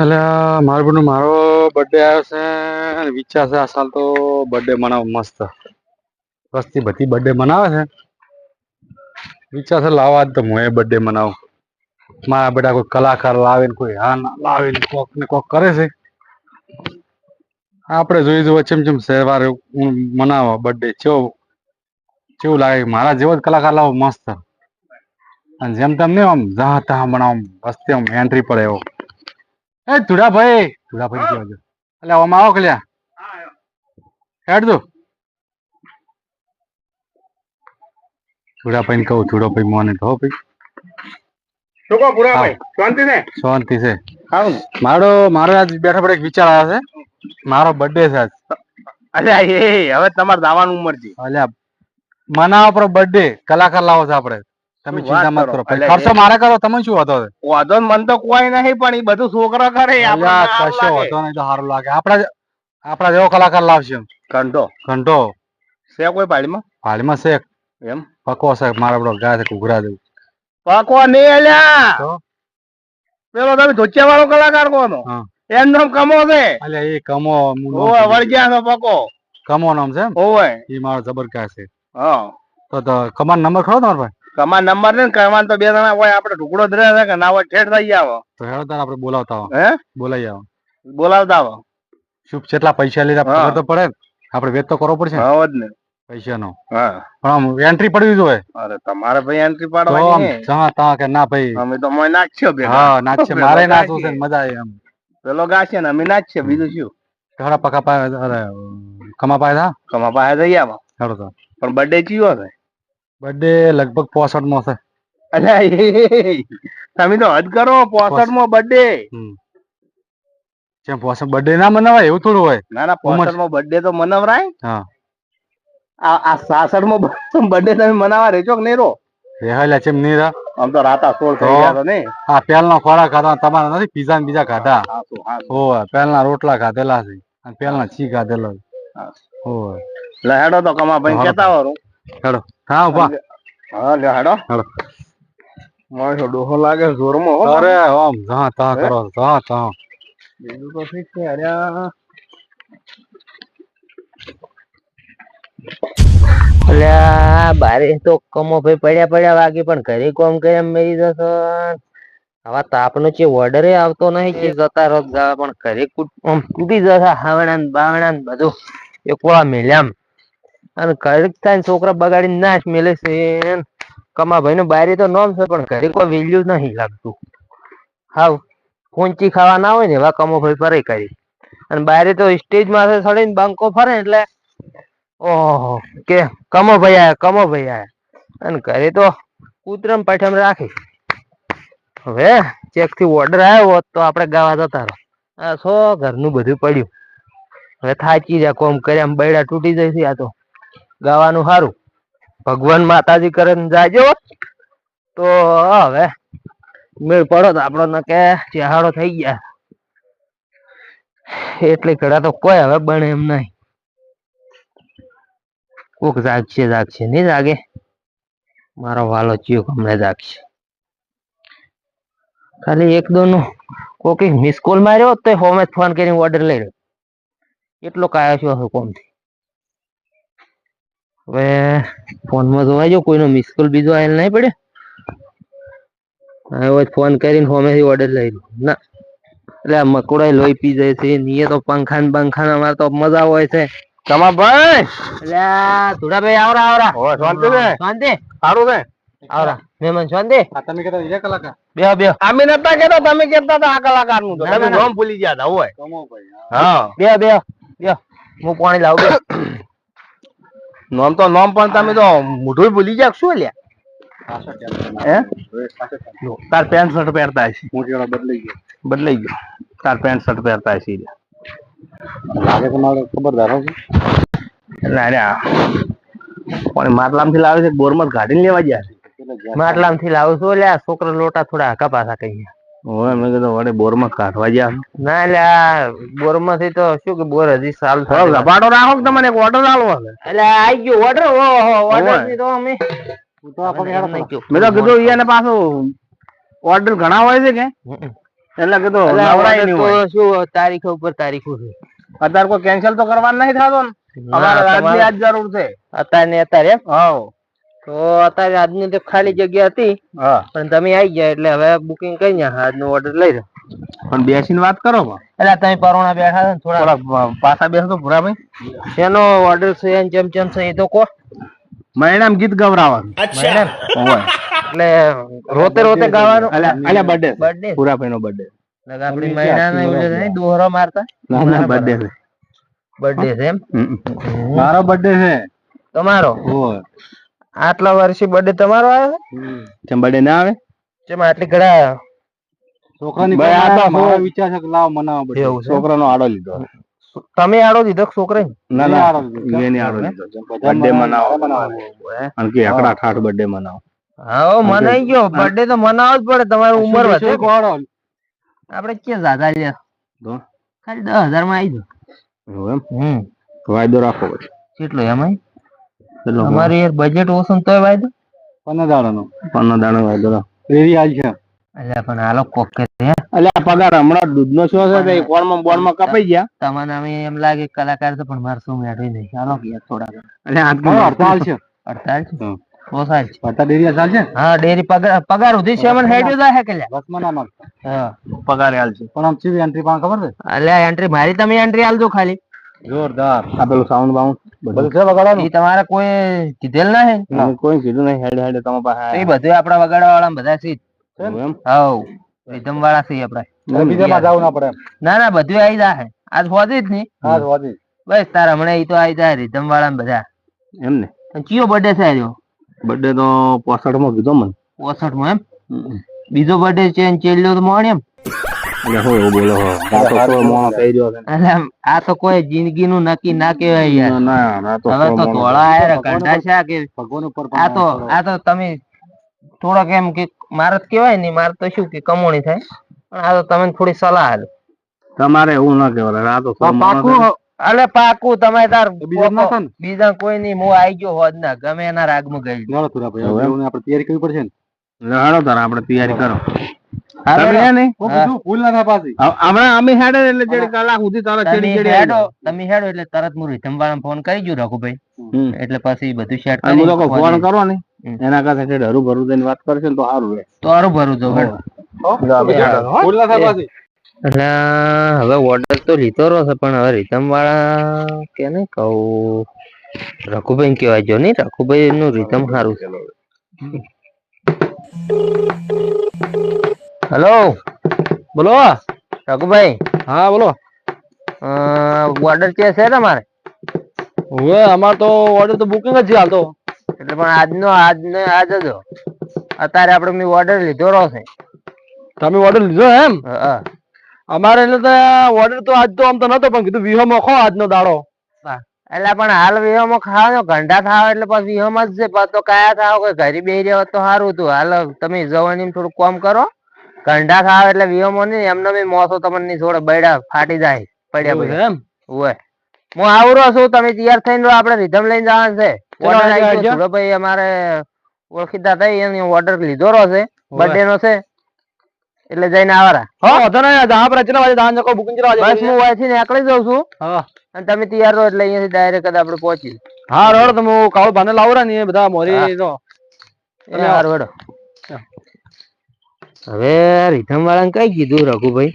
એટલે મારું બધું મારો બર્થડે આવ્યો છે વિચાર છે આ સાલ તો બર્થડે મનાવ મસ્ત. વસ્તી બધી બર્થડે મનાવે છે. વિચાર છે લાવવા જ તો હું એ બર્થડે મનાવું. મારા બધા કોઈ કલાકાર લાવે ને કોઈ હા લાવે ને કોક ને કોક કરે છે. આપણે જોઈ જોવા ચેમ ચેમ સહેવારે હું મનાવો બર્થડે ચેવો કેવું લાગે મારા જેવો જ કલાકાર લાવો, મસ્ત. અને જેમ તેમ નહીં, આમ જહા તહા બનાવ વસ્તી આમ એન્ટ્રી પડે એવો એ ધુડાભાઈ ધુડાભાઈ કહેવા દે એટલે આમ આવો કલ્યા. હેડ દો. ધુડાભાઈ કહું ધુડાભાઈ મોને તો ભાઈ. શું કહો ભૂરાભાઈ? શાંતિ ને શાંતિ છે. મારો મારો આજ બેઠા પર એક વિચાર આવ્યો છે. મારો બર્થડે છે આજ. અલ્યા એ હવે તમારે દાવાનું ઉંમર છે. અલ્યા મનાવો પર બર્થડે કલાકાર લાવો છે આપણે. તમે ચિંતા મત કરો? ખર્ચો મારે કરો તમે શું હતો વાંધો મન તો કોઈ નહીં પણ એ બધું છોકરા કરે કશો વાંધો નહીં તો સારું લાગે. આપણા આપડા જેવો કલાકાર લાવશે ઘંટો. ઘંટો. છે કોઈ પાડીમાં પાડીમાં છે એમ? પકવો છે મારા બધો ગાય ઘૂઘરા દેવું પાકો નહીં અલ્યા! પેલો તમે ધોચિયા વાળો કલાકાર કોનો? એમ નામ કમો છે. અલ્યા એ કમો કીધું. વળગ્યા છે. પકો. કમો નામ છે એ મારો જબરકા છે? હા. તો તો કમાન નંબર ખરો તમારો ભાઈ? કમા નંબર ને કમાન તો બે જણા હોય આપડે ટુકડો જ કે ના હોય ઠેઠ થઈ આવો. તો હેડો તાર આપણે બોલાવતા હે? બોલાવી આવો. બોલાવતા આવો. શું કેટલા પૈસા લીધા ખબર તો પડે. આપણે વેત તો કરવો પડશે હા જ ને. પૈસાનો. હા. પણ આમ એન્ટ્રી પડવી જોઈએ. અરે તમારે ભાઈ એન્ટ્રી પાડવાની છે. તા કે ના ભાઈ. અમે તો મોય નાખ્યો હા નાચશે મારે છે. મજા આવે એમ. પેલો ગાશે ને અમે નાખીએ. બીજું શું? ઘણા પકા પાય અરે કમા પાય કમા પાયા જઈ આવો. હેડો તો પણ બર્થડે કયો છે? બર્થડે લગભગ પોસઠ નો છે. અલ્યા એ તમે તો હદ કરો પોસઠમાં બર્થડે જેમ પોસઠ બર્થડે ના મનાવાય? એવું થોડું હોય. ના ના પોસઠમાં બર્થડે તો મનાવરાય. હા. આ સાસઠમાં બર્થડે તમે મનાવા રહેજો કે નહીં રો રેહાલ્યા ચેમ નહીં રા આમ તો રાતા સોળ થઈ? ગયા તો નહીં. આ પહેલનો ખોરાક ખાધા તમારા નથી પીઝા ને બીજા ખાધા. હો. પહેલના રોટલા ખાધેલા છે. અને પહેલના છી ખાધેલા છે. લહેડો તો કમા ભાઈ કેતા વાળું હેડો. હા ઊભા. હા લે હેડો. હેડો. મારો ડોહો લાગે જોરમાં હો. અરે આમ જા તા કરો તા તા. બીજું તો ઠીક છે અલ્યા અલ્યા બારે તો કમો ભાઈ પડ્યા પડ્યા વાગે પણ ઘરે કોમ કર્યા મેરી જશો હવે તાપનો જે ઓર્ડર આવતો નહીં કે જતા રહો જવા પણ ઘરે કૂટ- આમ તૂટી જશે હાવણા ને બાવણા ને બધું એકવા મેલ્યામ અને ઘરે થાય છોકરા બગાડીને નાશ મેલે છે કમા ભાઈ નું બારી તો નોમ છે, પણ ઘરે કોઈ વેલ્યુ નહીં લાગતું. હાવ કોંચી ખાવા ના હોય ને એવા કમો ભાઈ ફરે કરી અને બારે તો સ્ટેજમાં ચડીને બંકો ફરે એટલે, ઓહો, કે કમો ભાઈ આયા, કમો ભાઈ આયા. અને ઘરે તો કૂતરમ પાઠમ રાખી. હવે ચેકથી ઓર્ડર આવ્યો હોત તો આપણે ગાવા જતા રહો આ સો ઘરનું બધું પડ્યું. હવે થાકી જાય કોમ કર્યા બૈડા તૂટી જાય છે આ તો. ગાવાનું સારું ભગવાન માતાજી કરે જાજો તો હવે મેળ પડો તો આપણો કે ચેહાડો થઈ ગયા. એટલે ઘડા તો કોઈ હવે બને એમ નહીં. કોક જાગશે જાગશે, નહીં જાગે. મારો વાલો ચિયો હમણાં જાગશે. ખાલી એક દો નું કોકે મિસ કોલ માર્યો તો હોમે ફોન કરીને ઓર્ડર લઈ રહ્યો એટલો કાયો છો હવે કોમથી. હવે ફોનમાં જોવા જો કોઈનો મિસ કોલ બીજો આવેલ નહીં પડે. હવે ફોન કરીને હોમેથી ઓર્ડર લઈ લો. ના. એટલે આ મકોડાય લોહી પી જાય છે નીએ તો પંખા ને પંખા અમારે તો મજા હોય છે. તમા ભાઈ! એટલે ધુડા ભાઈ આવરા આવરા. ઓ શાંતિ છે? શાંતિ. સારું છે? આવરા. મહેમાન શાંતિ. આ તમે કહેતા એ કલાકાર. બે બે અમે નતા કેતા તમે કેતા હતા આ કલાકારનું ના, તમે નામ ભૂલી ગયા હતા હોય. કમો ભાઈ હા. બે બે બેહો. હું પાણી લાવું. નામ તો નામ પણ તમે તો મોઢું ભૂલી જાવ શું લ્યા પાછળ ચાલે. હે? હવે પાછળ ચાલે. જો, તાર પેન્ટ શર્ટ પહેરતા હશે. બદલાઈ ગયો. બદલાઈ ગયો. તાર પેન્ટ શર્ટ પહેરતા હશે લાગે તો મારે ખબરદાર એટલે અરે પણ માટલામથી લાવે છે બોરમાં કાઢીને લેવા ગયા છે? માટલામાંથી લાવું છું લ્યા છોકરા લોટા થોડા હકા પાછા કહી ઓય મેં કીધું વડે બોરમાં કાઢવા ગયા. ના લ્યા બોરમાંથી તો શું કે બોર હજી સાલ થોડો ઝપાટો રાખો કે તમને એક ઓર્ડર આલવો એટલે આઈ ગયો ઓર્ડર ઓહો ઓર્ડરથી તો અમે. તો આ પગે હેડો એમ નહીં કયો. મેં તો કીધું એને પાછું ઓર્ડર ઘણા હોય છે કે? એટલે કીધું નવરાય નહીં હોય. શું તારીખ ઉપર તારીખો છે. અત્યારે કોઈ કેન્સલ તો કરવાનું નહીં થતો ને. અમારે આજની આજ જરૂર છે. અત્યારે ને અત્યારે? એમ? તો અત્યારે આજની તો ખાલી જગ્યા હતી. હા. પણ તમે આવી ગયા એટલે હવે બુકિંગ કરી ને આજનો ઓર્ડર લઈ લો. પણ બેસીને વાત કરો એટલે તમે પરોણા બેઠા છો થોડા પાછા બેસો તો ભૂરાભાઈ શેનો ઓર્ડર છે એમ ચમ ચમ છે એ તો કહો મહિનામાં ગીત ગવરાવાનું. એટલે રોતે રોતે ગાવાનું. અલ્યા અલ્યા બર્થડે બર્થડે ભૂરાભાઈ નો બર્થડે આપણી નહીં દોહરો મારતા. ના ના બર્થડે છે. બર્થડે છે એમ? મારો બર્થડે છે. તમારો? ઓય. આટલા વર્ષે બર્થડે તમારો આવ્યો? છે બર્થડે ના આવે? જેમ આટલી ઘડા છોકરાની ભાઈ, આ તો મારો વિચાર છે કે લાવ મનાવો બર્થડે છોકરાનો આડો લીધો. તમે આડો દીધો કે છોકરાએ? ના ના આડો લીધો. એને આડો લીધો. બર્થડે મનાવે, મનાવો. અને કે એકડા ઠાઠ બર્થડે મનાવો. હા મનાઈ ગયો. બર્થડે તો મનાવો જ પડે તમારી ઉંમર વધે. કોડો? આપણે ક્યાં જાતા લે ખાલી દસ હજારમાં આવી જાઓ. એવું એમ? હમ. વાયદો રાખો પછી. કેટલો એમાં? કેટલો અમારે યાર બજેટ ઓછું તોય વાયદો. પંદર દાડાનો. પન્નો દાડાનો વાયદો રાખો આજ છે. અલ્યા પણ હાલો પોકેટ હે અલ્યા પગાર હમણાં દૂધનો શો છે તે કોણમાં બોર્ડમાં કપાઈ ગયા. તમને અમે એમ લાગે કલાકાર છે પણ મારે શું મેળવી નહીં. ચાલો કે યાર થોડા. અલ્યા હાથ હડતાલ છે. હડતાલ છે? ઓસાલ ઓછા છે. પતા ડેરી ચાલ છે? હા ડેરી પગાર પગાર ઉધી છે હેડ્યો જાય હે લ્યા? બસમાં ના હા. પગાર હાલ છે. પણ આમ ચીવી એન્ટ્રી પણ ખબર છે? અલ્યા એન્ટ્રી મારી તમે એન્ટ્રી આલજો ખાલી. જોરદાર. આ પેલું સાઉન્ડ બાઉન્ડ બધું છે વગાડવાનું? એ તમારે કોઈ કીધેલ ના હે? કોઈ કીધું નહીં. હેડે હેડે તમારા પાસે એ બધું આપણા વગાડવા વાળા બધા છે હાઉ રીધમ વાળા છે આપણે. બીજામાં જવું ના પડે ના ના બધું આવી જાય આજ હોતી જ નહીં. આજ હોતી. બસ તાર હમણાં એ તો આવી જાય રીધમ વાળા ને બધા. એમ ને? કયો બર્થડે છે આજો? બર્થડે તો પોસઠમાં કીધો મને. પોસઠમાં એમ બીજો બર્થડે છે ચેલ્યો તો મોણ એમ? આ તો કોઈ જિંદગી નું નક્કી ના કહેવાય યાર. ના ના આ તો હવે તો ધોળા છે આ કે ભગવાન ઉપર આ તો આ તો તમે થોડાક એમ કે મારે કેવાય નહીં મારે તો શું કે કમોણી થાય? પણ આ તો તમે થોડી સલાહ તમારે એવું ના કેવાય આ તો પાકું અલે પાકું તમે તાર બીજા કોઈ નહીં હું આઈ ગયો હોજ ના ગમે એના રાગમાં ગઈ. આપણે તૈયારી કરવી પડશે ને? હાડો તાર આપણે તૈયારી કરો. ફોન કરી રઘુભાઈ. હમ. એટલે પછી બધું સેટ ફોન કરો ને. એના કરતા હરું ભરું થઈને વાત કરશે તો સારું રહે. તો હારું ભરું હવે ઓર્ડર તો લીધો રહ્યો છે પણ હવે રીતમ વાળા કે ને કહું? રઘુભાઈ કેવાય જો નહીં રઘુભાઈ નું રીતમ સારું છે હેલો બોલો રઘુભાઈ હા બોલો. ઓર્ડર છે છે તમારે? હવે અમાર તો ઓર્ડર તો બુકિંગ જ છે હાલ તો. એટલે પણ આજનો આજને આજ જ અત્યારે આપણે મેં ઓર્ડર લીધો રહો છે. તમે ઓર્ડર લીધો એમ? હા. અમારે એટલે તો ઓર્ડર તો આજ તો આમ તો નતો પણ કીધું વિહો મોખો આજનો દાડો. એટલે પણ હાલ વિહોમાં ખાવાનો ઘંટા થાવ એટલે પછી વિહોમાં જ છે. તો કયા થાવ કે ઘરે બેસી રહ્યો તો સારું હતું. હાલ તમે જવાની થોડું કોમ કરો. ઘંટા ખાવ એટલે વિહોમાં ની એમનો બી મોસો તમને છોડે બૈડા ફાટી જાય પડ્યા પડ્યા એમ? ઓય હું આવરો છું તમે તૈયાર થઈને રહો આપણે રીધમ લઈને જવાનું છે. ચલો, આવી ગયો સુરભાઈ અમારે ઓળખીતા થઈ એની ઓર્ડર લીધો રહો છે બર્થડે નો છે એટલે જઈને આવરા હા તો ના દા આપણે ચલા વાજે દાન જકો બુકિંગ ચલા બસ હું અહીંથી નીકળી જાઉં છું. હા. અને તમે તૈયાર રહો એટલે અહીંયાથી ડાયરેક્ટ આપણે પહોંચી હા રોડ તમે કાળો ભાને લાવરા ને બધા મોરી તો એ હારું. હવે રીધમ વાળાને કઈ કીધું રઘુભાઈ.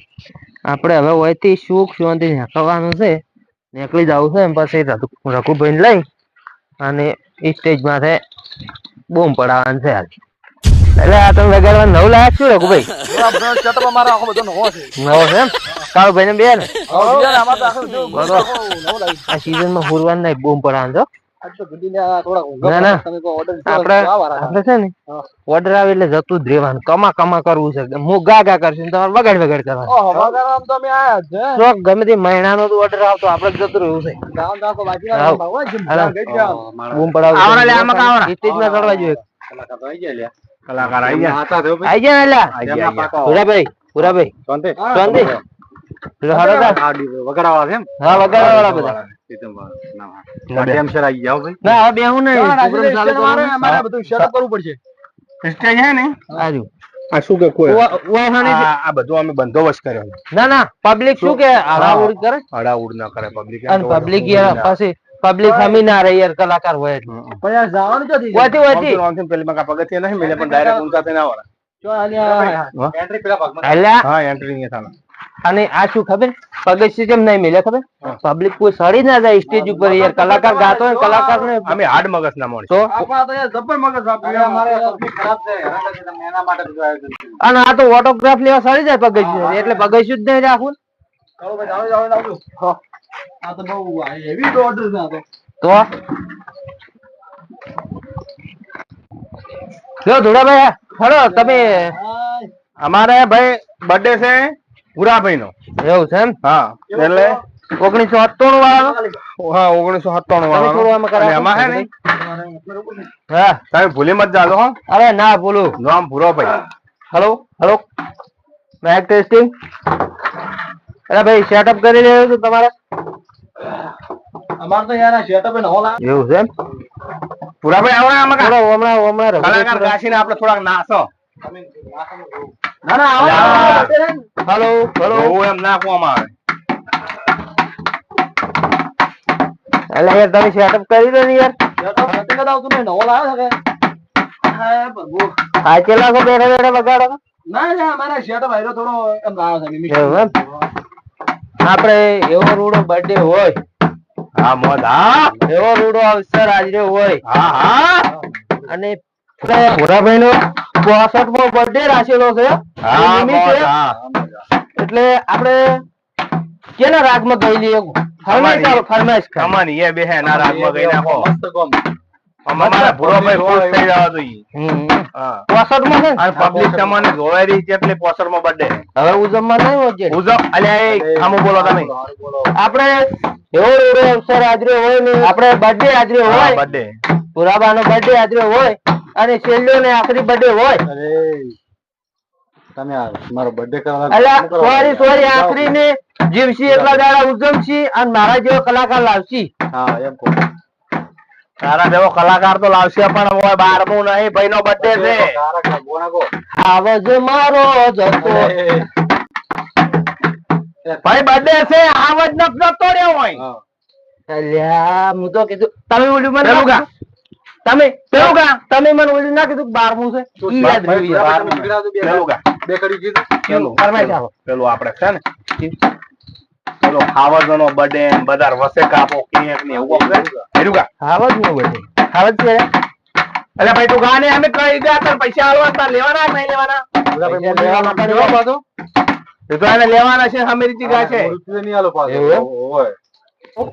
આપણે હવે હોયથી સુખ શાંતિ નીકળવાનું છે. નીકળી જવું છે એમ પછી રઘુભાઈ રઘુભાઈને લઈ અને એ સ્ટેજ માથે બૂમ પડાવવાનું છે હાલ. એટલે આ તમે વગાડવા નવ લાયા છું રઘુભાઈ? આખો બધો નવો છે. નવો છે એમ? કાળુભાઈ ને? બે ને આ સીઝનમાં હુરવાન નહીં બૂમ પડાવવાનું છો ના, ના. ને. ઓર્ડર આવે એટલે જતું જ રહેવાનું. કમા કમા કરવું છે. હું ગા ગા કરશું તમારે કરવાનું. તો તે મહિનાનો ઓર્ડર આવતો આપણે જતું રહેવું છે. બૂમ ચડવા જોઈએ. કલાકાર ગયા. આવી ને ગયા. પુરાભાઈ પુરાભાઈ તા. વગાડવા છે એમ? હા બધા. ના. સર ભાઈ. ના નહીં. અમારે બધું કરવું પડશે. ને. આ શું કે કોઈ. આ બધું અમે બંદોબસ્ત કર્યો. ના ના પબ્લિક શું કે? હરાવડી કરે? હડાઉડ ના કરે પબ્લિક અને પબ્લિક યાર પછી પબ્લિક હમી ના રહે યાર કલાકાર હોય પેલી માં પગથિયા નહીં મળે પણ ડાયરેક્ટ ઊંચા થઈને આવવાના એન્ટ્રી પેલા ભાગમાં. હા એન્ટ્રી થાના અને આ શું ખબર? પગથિયું કેમ નહીં મિલે ખબર? પબ્લિક કોઈ સડી ના જાય સ્ટેજ ઉપર યાર કલાકાર ગાતો હોય કલાકાર ને અમે હાડ મગજ ના મળે તો. અને આ તો ઓટોગ્રાફ લેવા સડી જાય પગથિયું એટલે પગથિયું જ નહીં રાખવું તો ધોળાભાઈ તમે અમારે ભાઈ બર્થડે છે. ભૂરાભાઈ નો એવું છે એમ? હા. એટલે ઓગણીસો સત્તાણું વાળા હા ઓગણીસો સત્તાણું. વાળા એમાં હે ને? હા. તમે ભૂલી મત જાજો હો. અરે ના ભૂલું. નામ ભૂરોભાઈ હલો? હલો? બેક ટેસ્ટિંગ અરે ભાઈ સેટઅપ કરી રહ્યો છું તમારે. અમારે તો યાર આ નવો લાગે. એવું છે એમ? આવો ને આમાં થોડો હમણાં હમણાં કલાકાર ગાસીને આપણે થોડાક નાચો ના, ના, આવો. Hello hello. બહુ એમ નાખવામાં આવે. એટલે યાર તમે સેટઅપ કરી દો ને યાર. Setup નથી કરાવતું ને, નવો લાવ્યો છે હા, પ્રભુ. આ કેટલા છો બેઠા બેઠા બગાડો ના, ના, અમારે સેટઅપ આયરો થોડો એમ લાવ્યો છે? આપણે એવો રૂડો બર્થડે હોય. હા મોદ હા. એવો રૂડો અવસર આજે હોય. હા હા. અને ભોરાભાઈ નો ચોસઠ મો બર્થડે રાખેલો છે. એટલે આપણે કેના રાગમાં ગઈ લઈએ ફરમાઈશ ચાલો ફરમાઈશ કમાની એ બેહે ના રાગમાં ગઈ નાખો. મસ્ત ગમ. અમારા ભૂરોભાઈ ખુશ થઈ જવા જોઈએ. હમ. માં છે? પબ્લિક તમને જોવાય રહી છે એટલે પોસરમાં બર્થડે હવે ઉજવમાં નહીં હોય છે. ઉજવ અલ્યા એ બોલો તમે. આપણે એવો અવસર હાજરે હોય ને આપણે બર્થડે હાજરી હોય. બર્થડે પુરાબાનો બર્થડે હાજરે હોય અને છેલ્લો ને આખરી બર્થડે હોય. તમે મારો બર્થડે કરવા અલ્યા સોરી સોરી આખરી ને જીવશી એટલા દાડા ઉજવશી અને મારા જેવો કલાકાર લાવશી. હા એમ કહું. તારા જેવો કલાકાર તો લાવશે પણ બારમું નહીં ભાઈ નો બર્થડે છે. આવજ મારો જતો ભાઈ બર્થડે છે આવજ ન જતો રહ્યો હોય. અલ્યા હું તો કીધું તમે ઓલું મને? તમે પેલું કા તમે મને ઓલું ના કીધું બારમું છે. ઈ યાદ બે કીધું. પેલું ફરમાઈ પેલું આપણે છે ને પેલો વસે કાપો કેક એવું છે. અલે ભાઈ તું ગાને અમે કઈ ગયા તાર પૈસા આલવા તાર લેવાના નહીં લેવાના? એ તો એને લેવાના છે ગા? હોય.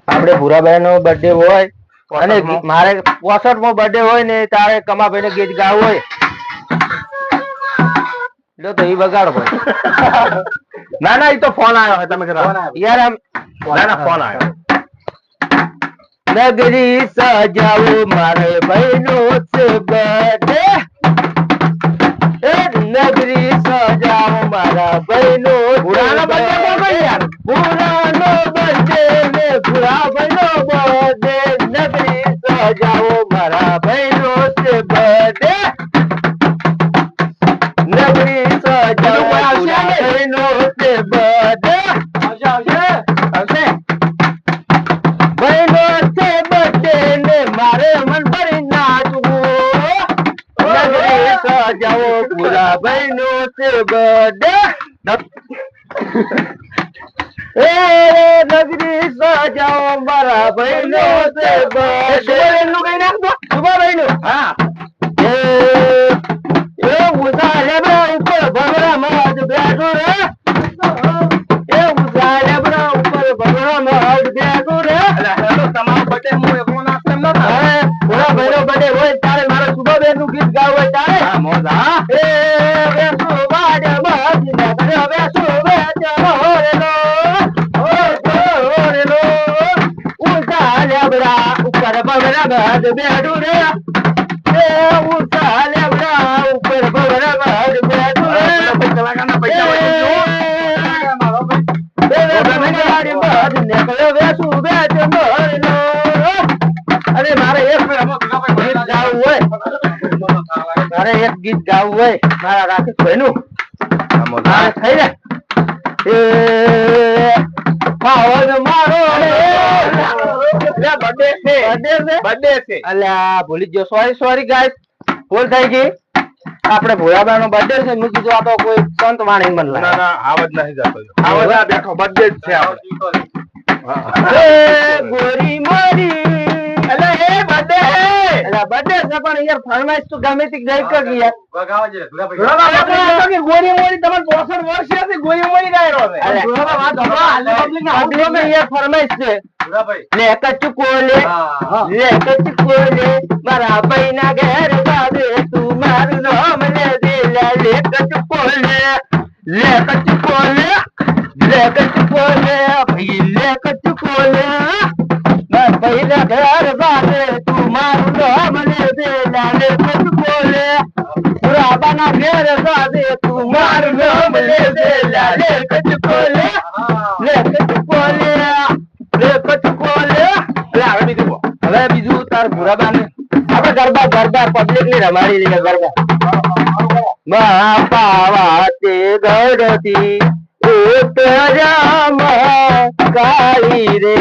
આપણે ભૂરાભાઈ નો બર્થડે હોય અને પોસઠમો. મારે પોસઠ મો બર્થડે હોય ને તારે કમાભાઈ ને ગીત ગાવું હોય લો તો ઈ બગાડો ભાઈ ના ના એ તો ફોન આવ્યો છે તમે ફોન કરા આવ્યો. યાર આમ ના ના ફોન આવ્યો નગરી સજાવો મારે ભાઈનો છે બર્થડે એ નગરી સજાવો મારા ભાઈનો ભૂરાનો birthday કોણ કહે યાર? ભૂરાનો birthday ને ભૂરા ભાઈનો birthday. નગરી સજાવો મારા ભાઈનો છે birthday. નગરી સજાવો કોઈ આવશે ભૂરા ને? ભાઈનો છે birthday. આવશે, આવશે. આવશે ભાઈનો છે birthday ને મારે મન ભરી નાચવું નગરી સજાવો પૂરા ભાઈનો છે birthday. એ નગરી સજાવો મારા ભાઈનો છે birthday. શુભાભાઈનું? હા એ એ ઉસાલે બરા ઉપર ભગરા માદ બેઠો રે એ ઉસાલે બરા ઉપર ભગરા માદ બેઠો રે તમારો બર્થડે હું એકલો નાચતો ન થાય પૂરા ભાઈનો birthday હોય તારે મારા શુભાબેનનું ગીત ગાવું હોય તારે હા મોજ જ ગયો. સોરી સોરી ગાઈસ ભૂલ થઈ ગઈ. આપડે ભોળાબા નો બર્થડે છે. મેં કીધું આ તો કોઈ સંત વાણી મન ના ના આવજ નથી જતો આવજ ના બેઠો. Birthday છે ગોરી મોરી. એટલે એ birthday હે. બર્થડે છે પણ યાર ફરમાઈશ તો ગમે તે ગઈ કર યાર. કહો કે ગોરી મોરી તમાર 65 વર્ષ છે ગોરી મોરી ગાયરો છે અરે. ધોળાબા વાત હવા હાલે પબ્લિક ના public મે યાર ફરમાઈશ છે. લે કચુકો લે. હા. લે કચુકો લે. મારા ભાઈ ના ઘેર બાબે તું મારું નામ લે દે લે લે કચુકો લે. લે કચુકો લે. લે કચુકો લે. ભાઈ લે કચુકો લે. મારા ભાઈ ના ઘેર પુરાબા ના ઘેર બાબે તું મારું નામ લે દે લે લે કચુકો લે લે કચુકો લે લે કચુકો લે લે હવે બીજું કહો. હવે બીજું તાર ભૂરાબા ને આપણે ગરબા ગરબા પબ્લિકની રમાડી દઈએ ગરબા મહાપાવા તે ગઢતી ઉતરામ કાળી રે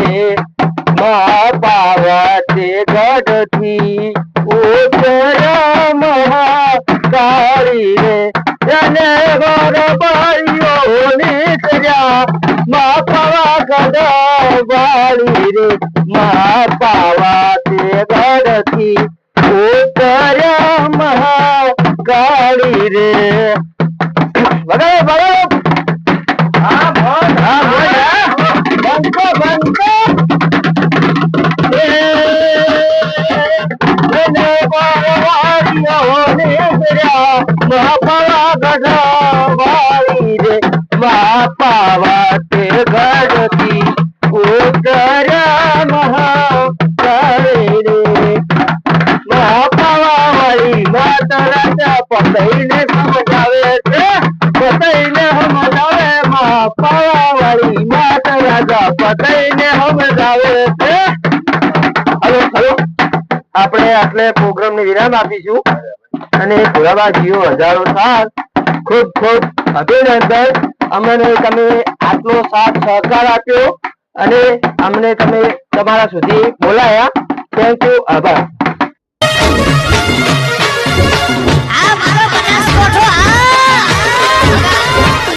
મહાપાવા તે ગઢથી ઉતરામ એને રે અને ગરબાઈઓ મા પાવા ગઢ વાળી રે મહાપાવા તે ઘરથી ઉતર્યા મહાકાળી રે વગાડો વગાડો કર્યા મહાપાવા રે બાપાવા તે ગઢથી ઉતર્યા મહાકાળી રે. બાપાવા વાળી માતા પતઈને સમજાવે છે, પતઈને સમજાવે બાપાવા વાળી માતા પતઈને સમજાવે છે. આપણે આટલે પ્રોગ્રામ ને વિરામ આપીશું. અને ભોળાબાજીઓ હજારો સાલ ખૂબ ખૂબ અભિનંદન. અમને તમે આટલો સાથ સહકાર આપ્યો અને અમને તમે તમારા સુધી બોલાયા. થેન્ક યુ આભાર.